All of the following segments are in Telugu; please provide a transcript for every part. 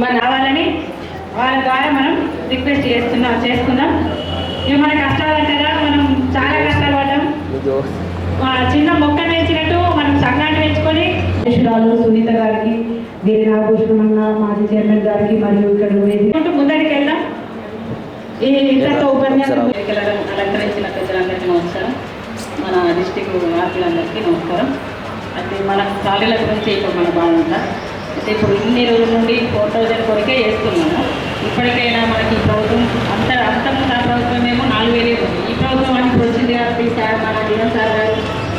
మన రావాలని వాళ్ళ ద్వారా మనం రిక్వెస్ట్ చేస్తున్నాం చేసుకుందాం ఇక మన కష్టాలు అంటారా మనం చాలా కష్టాలు పడ్డాం ఆ చిన్న మొక్క పెంచినట్టు మనం సంఘాన్ని పెంచుకొని సునీత గారికి గిరి నాగభూషణమన్న మాజీ చైర్మన్ గారికి మరియు ఇక్కడ ముందడికి వెళ్దాం. ఈ ఇంతతో ఉపన్యాసం అలంకరించిన పెద్దలందరికీ నమస్కారం. మన డిస్టిక్ వార్తలందరికీ నమస్కారం. అయితే మన ఖాళీల గురించి ఇప్పుడు మన బాగుందా అయితే ఇప్పుడు ఇన్ని రోజుల నుండి ఫోర్ థౌజండ్ కొరకే చేస్తున్నాము. ఇప్పటికైనా మనకి ప్రభుత్వం అంత అంత ఆ ప్రభుత్వం ఏమో నాలుగు వేలే ఈ ప్రభుత్వం అని వచ్చింది కాబట్టి సార్ మన జీవన్ సార్ గారు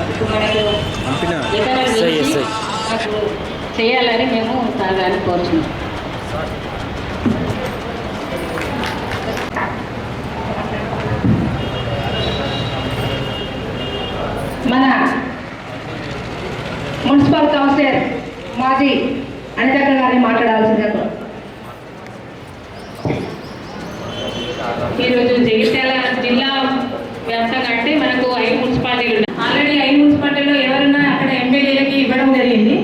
ఇప్పుడు మనకు చేయాలని మేము సార్ గారిని కోరుచున్నాం. మన మున్సిపల్ కౌన్సిలర్ మాజీ అనితక్క గారిని మాట్లాడాల్సిందిగా ఈరోజు జగిత్యాల జిల్లా వ్యాప్తంగా అంటే మనకు ఐదు మున్సిపాలిటీలు ఉన్నాయి ఆల్రెడీ ఐదు మున్సిపాలిటీలో ఎవరున్నా అక్కడ ఎమ్మెల్యేలకి ఇవ్వడం జరిగింది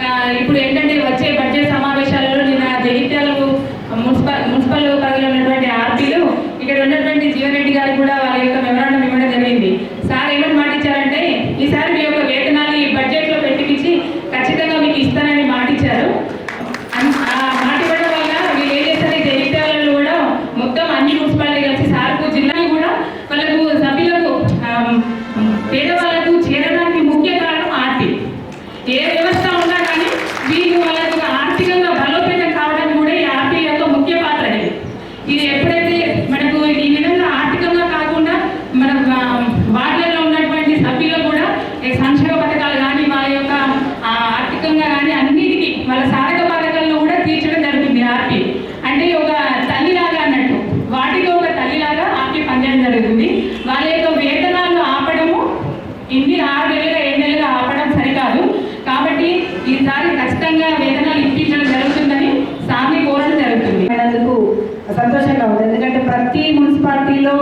ఆ, ఇప్పుడు ఏంటంటే వచ్చే బడ్జెట్ సమావేశాలలో నిన్న జగిత్యాల మున్సిపల్ మున్సిపల్ పరిధిలో ఉన్నటువంటి ఆర్పీలు ఇక్కడ ఉన్నటువంటి జీవన్రెడ్డి గారికి కూడా వాళ్ళ యొక్క మెమరాండం ఇవ్వడం జరిగింది సార్ ఏమని మాటిచ్చారంటే ఈసారి మీ యొక్క వేతనాలు ఈ బడ్జెట్లో పెట్టించి ఖచ్చితంగా మీకు ఇస్తానని మాటిచ్చారు అన్- ఆ మాట ఇవ్వడం వల్ల వీళ్ళు ఏం చేస్తారు ఈ జగిత్యాలలో కూడా మొత్తం అన్ని మున్సిపాలిటీ కలిసి సార్కు జిల్లాని కూడా వాళ్ళకు సభ్యులకు ఆమ్, పేదవాళ్ళకు చేరడానికి ముఖ్య కారణం ఆర్టీ ఏ వ్యవస్థ ఉన్నా కానీ వీళ్ళు వాళ్ళకు ఆర్థికంగా బలోపేతం కావడానికి కూడా ఈ ఆర్టీ యొక్క ముఖ్య పాత్ర అనేది ఇది ఎప్పుడైతే మనకు ఈ విధంగా ఆర్థికంగా కాకుండా మన ఆ, వార్డులలో ఉన్నటువంటి సభ్యులు కూడా ఈ సంక్షేమ పథకాలు కానీ వాళ్ళ యొక్క ఆ, ఆర్థికంగా కానీ అన్నిటికీ వాళ్ళ సాధక పథకాలను కూడా తీర్చడం జరుగుతుంది ఆర్టీ అంటే ఒక తల్లిలాగా అన్నట్టు వాటికి ఒక తల్లిలాగా ఆర్టీ పనిచేయడం జరుగుతుంది వాళ్ళ యొక్క వేతనాలు ఆపడము ఇన్ని ఆరు నెలలుగా ఏడు నెలలుగా ఆపడం సరికాదు కాబట్టి ఈసారి ఖచ్చితంగా వేతనాలు ఇప్పించడం జరుగుతుందని సార్ని కోరడం జరుగుతుంది అయినందుకు సంతోషంగా ఉంది ఎందుకంటే ప్రతి మున్సిపాలిటీలో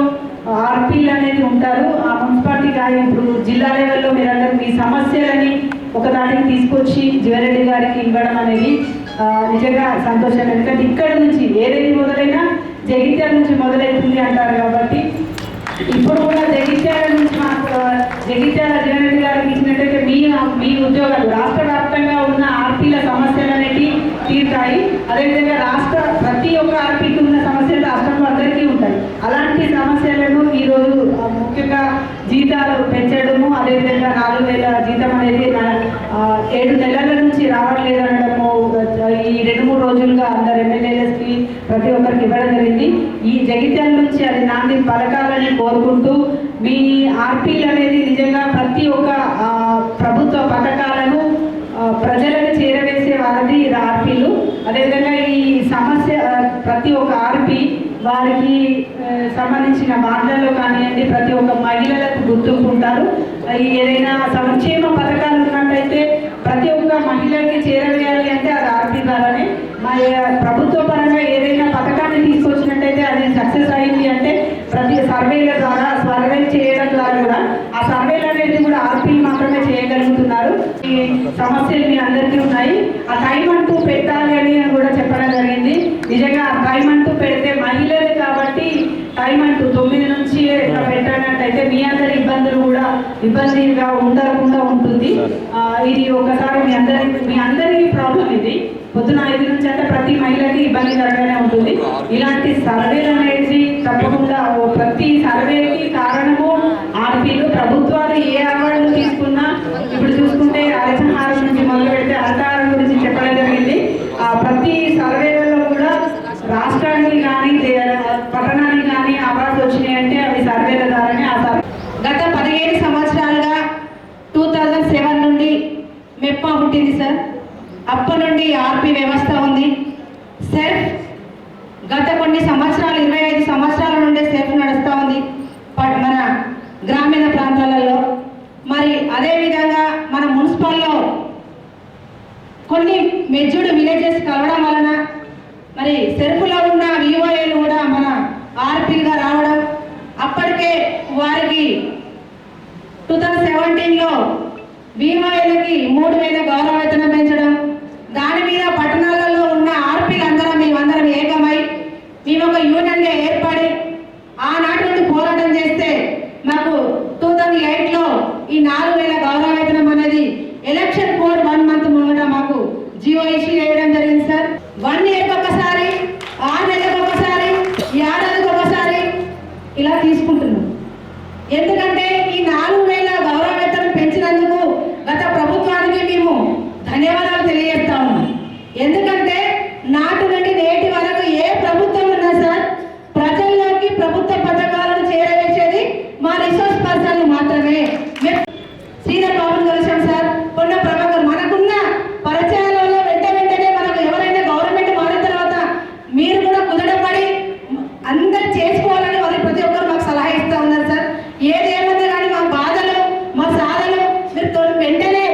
ఆర్పీలు అనేది ఉంటారు. ఆ మున్సిపాలిటీ కానీ ఇప్పుడు జిల్లా లెవెల్లో మీరందరూ మీ సమస్యలని ఒకదానికి తీసుకొచ్చి జీవరెడ్డి గారికి ఇవ్వడం అనేది నిజంగా సంతోషం. ఎందుకంటే ఇక్కడ నుంచి ఏదైనా మొదలైనా జగిత్యాల నుంచి మొదలవుతుంది అంటారు కాబట్టి ఇప్పుడు కూడా జగిత్యాల నుంచి మాకు జగిత్యాల జీవరెడ్డి గారికి ఇచ్చినట్టయితే మీ మీ ఉద్యోగాలు రాష్ట్ర వ్యాప్తంగా ఉన్న ఆర్పీల సమస్యలు అనేవి తీరుతాయి. అదేవిధంగా రాష్ట్ర ప్రతి ఒక్క ఆర్పీకి ఉన్న సమస్యలు రాష్ట్రంలో అందరికీ ఉంటాయి అలాంటి సమస్యలను ఈరోజు ఆ, ముఖ్యంగా జీతాలు పెంచడము అదేవిధంగా నాలుగు వేల జీతం అనేది నా- ఆ, ఏడు నెలల నుంచి రావట్లేదు అనడము ఆ, ఈ రెండు మూడు రోజులుగా అందరు ఎమ్మెల్యేలకి ప్రతి ఒక్కరికి ఇవ్వడం జరిగింది. ఈ జగిత్యాల నుంచి అది నాంది పథకాలని కోరుకుంటూ మీ ఆర్పీలు అనేది నిజంగా ప్రతి ఒక్క ప్రభుత్వ పథకాలను ప్రజలకు చేరవేసే వారిది ఆర్పీలు. అదేవిధంగా ఈ సమస్య ప్రతి ఒక్క ఆర్పీ వారికి సంబంధించిన బాధల్లో కానివ్వండి ప్రతి ఒక్క మహిళలకు గుర్తుకుంటారు ఏదైనా సంక్షేమ పథకాలు ఉన్నట్టయితే ప్రతి ఒక్క మహిళకి చేరవే అంటే అది ఆర్పీ ద్వారానే మా ఏ- ప్రభుత్వ పరంగా ఏదైనా పథకాన్ని తీసుకొచ్చినట్టయితే అది సక్సెస్ అయింది అంటే ప్రతి సర్వేల ద్వారా సర్వే చేయడం ద్వారా కూడా ఆ సర్వేలు అనేది కూడా ఆర్పీలు మాత్రమే చేయగలుగుతున్నారు. ఈ సమస్యలు మీ అందరికీ ఉన్నాయి. ఆ టైం అంటూ పెట్టాలి అని కూడా చెప్పడం జరిగింది నిజంగా ఆ టైం అంటూ పెడితే మహిళలే కాబట్టి టైం అంటూ తొమ్మిది నుంచి పెట్టినట్టయితే మీ అందరి ఇబ్బందులు కూడా ఇబ్బందిగా ఉండకుండా ఉంటుంది. ఇది ఒకసారి మీ అందరి మీ అందరి ప్రాబ్లం ఇది. పొద్దున ఐదు నుంచి అంటే ప్రతి మహిళకి ఇబ్బందికరంగానే ఉంటుంది. ఇలాంటి సర్వేలు అనేది తప్పకుండా ప్రతి సర్వేకి కారణము ఆర్పీలు ప్రభుత్వాలు ఏ అవార్డులు తీసుకున్నా ఇప్పుడు చూసుకుంటే అరసహారం నుంచి మొదలు పెడితే అర్థహారం గురించి చెప్పడం జరిగింది ఆ ప్రతి సర్వేలలో కూడా రాష్ట్రానికి కానీ పట్టణానికి కానీ అవార్డు వచ్చినాయంటే అవి సర్వేల ద్వారానే ఆ సర్వే గత పదిహేడు సంవత్సరాలుగా టూ థౌజండ్ సెవెన్ నుండి మెప్పా పుట్టింది సార్ అప్పటి నుండి ఆర్పి వ్యవస్థ ఉంది సెల్ఫ్ గత కొన్ని సంవత్సరాలు ఇరవై ఐదు సంవత్సరాల నుండి సెల్ఫ్ నడుస్తూ ఉంది ప- మన గ్రామీణ ప్రాంతాలలో. మరి అదేవిధంగా మన మున్సిపల్లో కొన్ని మెజ్జుడు విలేజెస్ కలవడం వలన మరి సెరుపులో ఉన్న విఓఏలు కూడా మన ఆర్పీగా రావడం అప్పటికే వారికి టూ థౌజండ్ సెవెంటీన్లో బీమాయిలకి మూడు వేల గౌరవ వేతనం పెంచడం దాని మీద పట్టణాలలో ఉన్న ఆర్పీలందరం ఈ నాలుగు వేల గౌరవ వేతనం అనేది ఎలక్షన్ కోడ్ వన్ మంత్ ముంగట మాకు జియో ఇష్యూ చేయడం జరిగింది సార్ వన్ ఇయర్కి ఒకసారి ఆరు నెలలకు ఒకసారి ఏడాదికి ఒకసారి ఇలా తీసుకుంటున్నాం ఎందుకంటే ఈ నాలుగు వేల గౌరవ వేతనం పెంచినందుకు గత ప్రభుత్వానికి మేము ధన్యవాదాలు తెలియజేస్తా ఉన్నాం ఎందుకంటే నాటి నుండి నేటి వరకు ఏ ప్రభుత్వం ఉన్నా సార్ ప్రజల్లోకి ప్రభుత్వ పథకాలను చేరవేసేది మా రిసోర్స్ పర్సన్లు మాత్రమే మేము శ్రీధర్ బాబుని కలిసాం సార్ కొన్న ప్రభాకర్ మనకున్న పరిచయాల వల్ల వెంట వెంటనే మనకు ఎవరైనా గవర్నమెంట్ మారిన తర్వాత మీరు కూడా కుదరపడి అందరు చేసుకోవాలని వారి ప్రతి ఒక్కరు మాకు సలహా ఇస్తా ఉన్నారు సార్ ఏది ఏమన్నా కానీ మా బాధలు మా సాధలు మీరు తొలి వెంటనే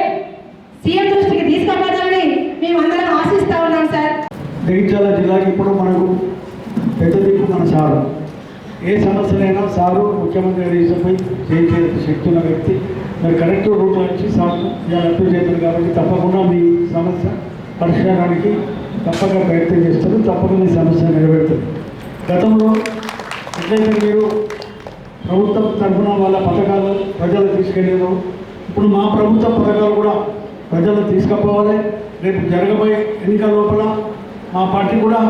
సీఎం దృష్టికి తీసుకుపోతామని మేము అందరం ఆశిస్తా ఉన్నాం సార్ జగిత్యాల జిల్లాకి ఇప్పుడు మనకు పెద్ద దిక్కు మన సారు ఏ సమస్యలైనా సారు ముఖ్యమంత్రి తీసుకుపోయి చేసే శక్తి ఉన్న వ్యక్తి. మరి కరెక్ట్ రూట్లో వచ్చి సార్ ఇలా అప్లై చేశారు కాబట్టి తప్పకుండా మీ సమస్య పరిష్కారానికి తప్పక ప్రయత్నం చేస్తారు. తప్పకుండా మీ సమస్య నెరవేరుతుంది. గతంలో ఎట్లయితే మీరు ప్రభుత్వం తరఫున వాళ్ళ పథకాలు ప్రజలు తీసుకెళ్ళారు ఇప్పుడు మా ప్రభుత్వ పథకాలు కూడా ప్రజలు తీసుకుపోవాలి. రేపు జరగబోయే ఎన్నికల లోపల మా పార్టీ కూడా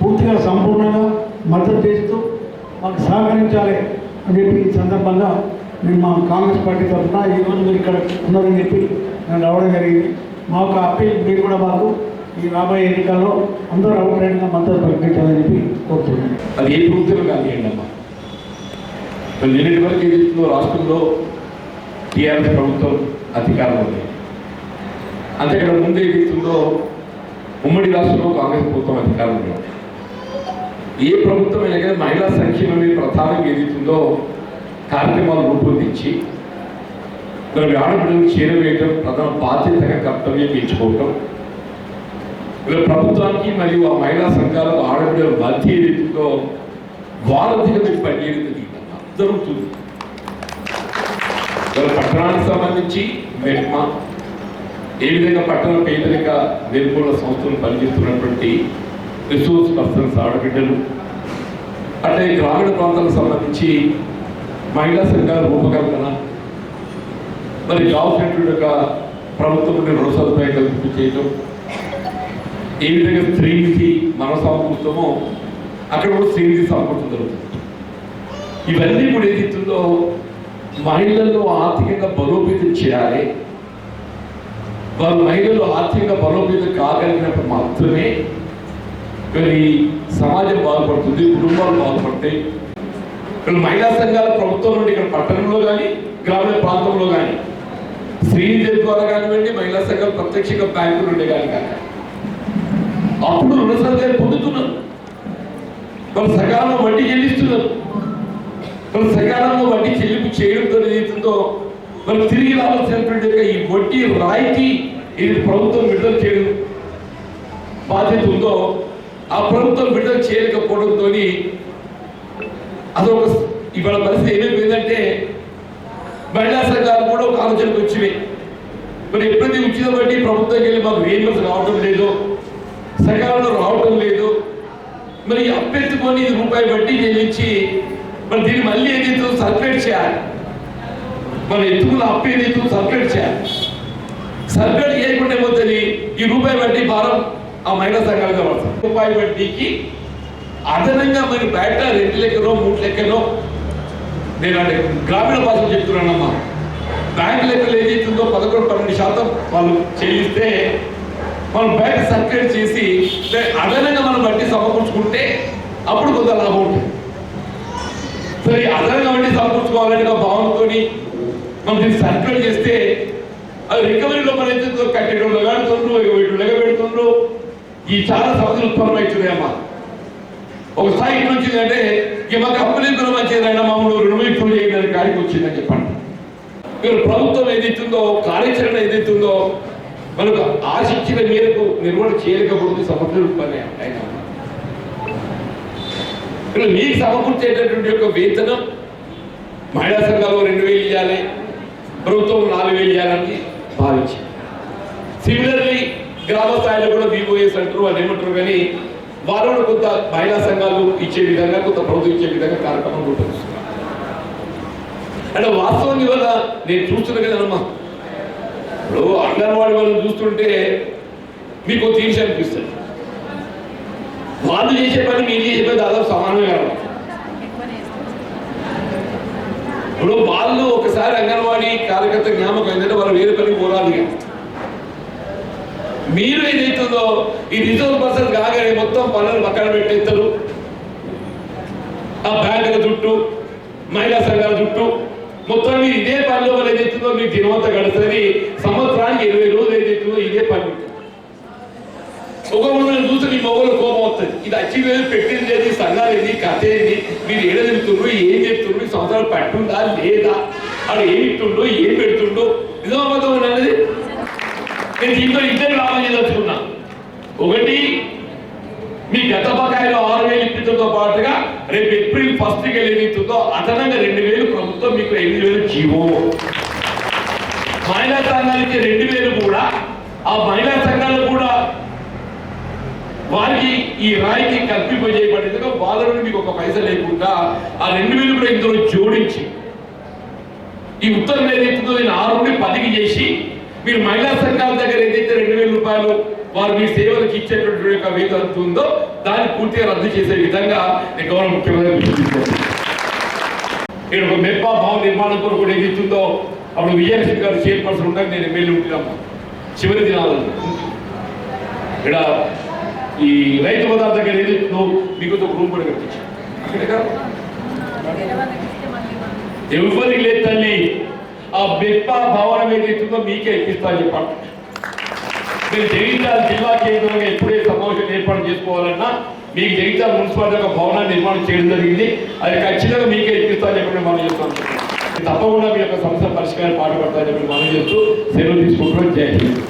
పూర్తిగా సంపూర్ణంగా మద్దతు చేసి మాకు సహకరించాలి అని చెప్పి ఈ సందర్భంగా నేను మా కాంగ్రెస్ పార్టీ తరఫున ఈరోజు మీరు ఇక్కడ ఉన్నారని చెప్పి నేను రావడం జరిగింది. మా యొక్క అప్పీల్ మీరు కూడా మాకు ఈ రాబోయే ఎన్నికల్లో అందరూ అవుట్రైన్గా మద్దతు ప్రకటించాలని చెప్పి కోరుతున్నాను. అది ఏ ప్రభుత్వం కానివ్వండి అమ్మా మరి నిన్నటి వరకు ఏదైతుందో రాష్ట్రంలో టీఆర్ఎస్ ప్రభుత్వం అధికారం ఉంది. అంతేకాదు ముందు ఏదైతుందో ఉమ్మడి రాష్ట్రంలో కాంగ్రెస్ ప్రభుత్వం అధికారం ఉంది. ఏ ప్రభుత్వం అయినా మహిళా సంక్షేమమే ప్రధానంగా ఏదైతుందో కార్యక్రమాలు రూపొందించి మరి ఆడపిల్లలకు చేరవేయటం ప్రధాన బాధ్యతగా కర్తవ్యం ఎంచుకోవటం. ఇలా ప్రభుత్వానికి మరియు ఆ మహిళా సంఘాలకు ఆడపిల్లల మధ్య ఏదైతుందో వారధిగా మీరు పనిచేయడం జరుగుతుంది. ఇలా పట్టణానికి సంబంధించి మెట్మా ఏ విధంగా పట్టణ పేదరిక నిర్మూలన సంస్థలు పనిచేస్తున్నటువంటి రిసోర్స్ పర్సన్స్ ఆడబిడ్డలు. అంటే గ్రామీణ ప్రాంతాలకు సంబంధించి మహిళా సంఘాల రూపకల్పన మరి జాబ్ సెంటర్ యొక్క ప్రభుత్వం నుండి రుణ సదుపాయం చేయటం ఏ విధంగా స్త్రీకి మన సమకూరుతామో అక్కడ కూడా స్త్రీకి సమకూర్చడం జరుగుతుంది. ఇవన్నీ కూడా ఏదైతుందో మహిళల్లో ఆర్థికంగా బలోపేతం చేయాలి. వారు మహిళలు ఆర్థికంగా బలోపేతం కాగలిగినప్పుడు మాత్రమే మరి సమాజం బాగుపడుతుంది కుటుంబాలు బాగుపడతాయి. ఇక్కడ మహిళా సంఘాల ప్రభుత్వం నుండి ఇక్కడ పట్టణంలో కానీ గ్రామీణ ప్రాంతంలో కానీ శ్రీనిధి ద్వారా కానివ్వండి మహిళా సంఘాలు ప్రత్యక్షంగా బ్యాంకు నుండి కానీ కానీ. అప్పుడు రుణ సంఘాలు పొందుతున్నారు. వాళ్ళు సకాలంలో వడ్డీ చెల్లిస్తున్నారు. వాళ్ళు సకాలంలో వడ్డీ చెల్లింపు చేయడంతో ఏదైతుందో వాళ్ళు తిరిగి రావాల్సినటువంటి ఈ వడ్డీ రాయితీ ఇది ప్రభుత్వం విడుదల చేయడం బాధ్యత ఉందో ఆ ప్రభుత్వం విడుదల చేయలేకపోవడంతో అదొక ఇవాళ పరిస్థితి ఏమైపోయిందంటే మహిళా సంఘాలు కూడా ఒక ఆలోచనకు వచ్చినాయి. మరి ఎప్పుడైతే ఉచిత బట్టి ప్రభుత్వం వెళ్ళి మాకు రీఎంబర్స్ రావడం లేదు సకాలంలో రావటం లేదు మరి అప్పెత్తుకొని ఇది రూపాయి బట్టి చెల్లించి మరి దీన్ని మళ్ళీ ఏదైతే సర్క్యులేట్ చేయాలి మన ఎత్తుకున్న అప్పు ఏదైతే సర్క్యులేట్ చేయాలి సర్క్యులేట్ చేయకుండా ఏమవుతుంది ఈ రూపాయి బట్టి భారం ఆ మహిళా సంఘాలుగా పడుతుంది రూపాయి వడ్డీకి అదనంగా మరి బయట రెండు లెక్కలో మూడు లెక్కలో నేను అంటే గ్రామీణ భాషలు చెప్తున్నానమ్మా. బ్యాంక్ లెక్కలు ఏదైతుందో పదకొండు పన్నెండు శాతం వాళ్ళు చెల్లిస్తే మనం బయట సర్క్యులేట్ చేసి అదనంగా మనం వడ్డీ సమకూర్చుకుంటే అప్పుడు కొంత లాభం ఉంటుంది. సరే అదనంగా వడ్డీ సమకూర్చుకోవాలని భావంతో మనం దీన్ని సర్క్యులేట్ చేస్తే అది రికవరీలో మన అయితే కట్టేటోళ్ళు ఎగబెడుతుండ్రు ఎగబెట్టు ఎగబెడుతుండ్రు ఈ చాలా సమస్యలు ఉత్పన్నమవుతున్నాయమ్మా ఒక స్థాయి ఎట్లా వచ్చిందంటే ఈ మాకు అప్పులు కూడా మంచిదైనా మామూలు రుణం ఇప్పుడు చేయడానికి కాడికి వచ్చిందని చెప్పండి. మీరు ప్రభుత్వం ఏదైతుందో కార్యాచరణ ఏదైతుందో మనకు ఆశించిన మేరకు నిర్వహణ చేయలేకపోతే సమస్యలు ఉత్పన్నాయి అయినా ఇక్కడ మీకు సమకూర్చేటటువంటి యొక్క వేతనం మహిళా సంఘాలు రెండు వేలు ఇవ్వాలి ప్రభుత్వం నాలుగు వేలు ఇవ్వాలని భావించింది. సిమిలర్లీ గ్రామ స్థాయిలో కూడా బీఓఎస్ అంటారు అని ఏమంటారు కానీ వారు కొంత మహిళా సంఘాలు ఇచ్చే విధంగా కొంత ప్రభుత్వం ఇచ్చే విధంగా కార్యక్రమం రూపొందిస్తున్నారు. అంటే వాస్తవం వల్ల నేను చూస్తున్నా కదమ్మా ఇప్పుడు అంగన్వాడీ వాళ్ళని చూస్తుంటే మీకు తీర్చి అనిపిస్తుంది. వాళ్ళు చేసే పని మీరు చేసే పని దాదాపు సమానమే కాదు. ఇప్పుడు వాళ్ళు ఒకసారి అంగన్వాడీ కార్యకర్త జ్ఞాపకం ఏంటంటే వాళ్ళు వేరే పనికి పోరాలి మీరు ఏదైతుందో ఈ రిజర్వ్ పర్సన్ కాగానే మొత్తం పనులు పక్కన పెట్టేస్తారు ఆ బ్యాంకుల చుట్టూ మహిళా సంఘాల చుట్టూ మొత్తం మీరు ఇదే పనిలో వాళ్ళు ఏదైతుందో మీకు దినవంతా గడుస్తుంది సంవత్సరానికి ఇరవై రోజులు ఏదైతుందో ఇదే పని. ఒక మిమ్మల్ని చూస్తే మీ మొగలు కోపం వస్తుంది. ఇది అచ్చి లేదు పెట్టింది లేదు సంఘాలు ఏంది కథ ఏంది మీరు ఏడ తింటుండ్రు ఏం చెప్తుండ్రు ఈ సంవత్సరాలు పట్టుందా లేదా? అక్కడ ఏం ఇస్తుండో ఏం పెడుతుండో నిజమబద్ధం అనేది నేను దీంట్లో ఇద్దరు లాభం చేయదలుచుకున్నా. ఒకటి మీ గత బకాయిలో ఆరు వేలు ఇప్పించడంతో పాటుగా రేపు ఏప్రిల్ ఫస్ట్కి అదనంగా రెండు వేలు ప్రభుత్వం మీకు ఎనిమిది వేలు జీవో మహిళా సంఘాలకి రెండు వేలు కూడా ఆ మహిళా సంఘాలు కూడా వారికి ఈ రాయికి కల్పింపజేయబడేందుకు వాళ్ళ నుండి మీకు ఒక పైస లేకుండా ఆ రెండు వేలు కూడా ఇందులో జోడించి ఈ ఉత్తరం ఏదైతుందో నేను ఆరు నుండి పదికి చేసి మీరు మహిళా సంఘాల దగ్గర ఏదైతే రెండు వేల రూపాయలు వారు మీ సేవలకు ఇచ్చేటువంటి యొక్క వేతనం ఉందో దాన్ని పూర్తిగా రద్దు చేసే విధంగా నేను గౌరవ ముఖ్యమంత్రి. ఇక్కడ ఒక మెప్పా భవన నిర్మాణం కొరకు కూడా ఏదైతుందో అప్పుడు విజయలక్ష్మి గారు చైర్పర్సన్ ఉండగా నేను ఎమ్మెల్యే ఉంటున్నాము. చివరి దినాలు ఇక్కడ ఈ రైతు బజార్ దగ్గర ఏదైతుందో మీకు ఒక రూమ్ కూడా కాదు. ఎవరికి లేదు తల్లి. ఆ బెప్ప భవనం ఏదైతుందో మీకే ఇప్పిస్తా అని చెప్పండి. మీరు జగిత్యాల జిల్లా కేంద్రంగా ఎప్పుడే సమావేశం ఏర్పాటు చేసుకోవాలన్నా మీకు జగిత్యాల మున్సిపాలిటీ ఒక భవనాన్ని నిర్మాణం చేయడం జరిగింది. అది ఖచ్చితంగా మీకే ఇప్పిస్తా అని చెప్పి మనం చేస్తాం తప్పకుండా మీ యొక్క సమస్య పరిష్కారం పాటుపడతా అని చెప్పి మనం చేస్తూ సెలవు తీసుకుంటున్నాం. జై హింద్.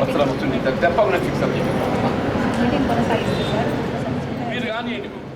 వస్త్రం వస్తుంది తప్పకుండా ఫిక్స్ అప్ మీటింగ్ కొనసాగిస్తే సార్ మీరు కానీ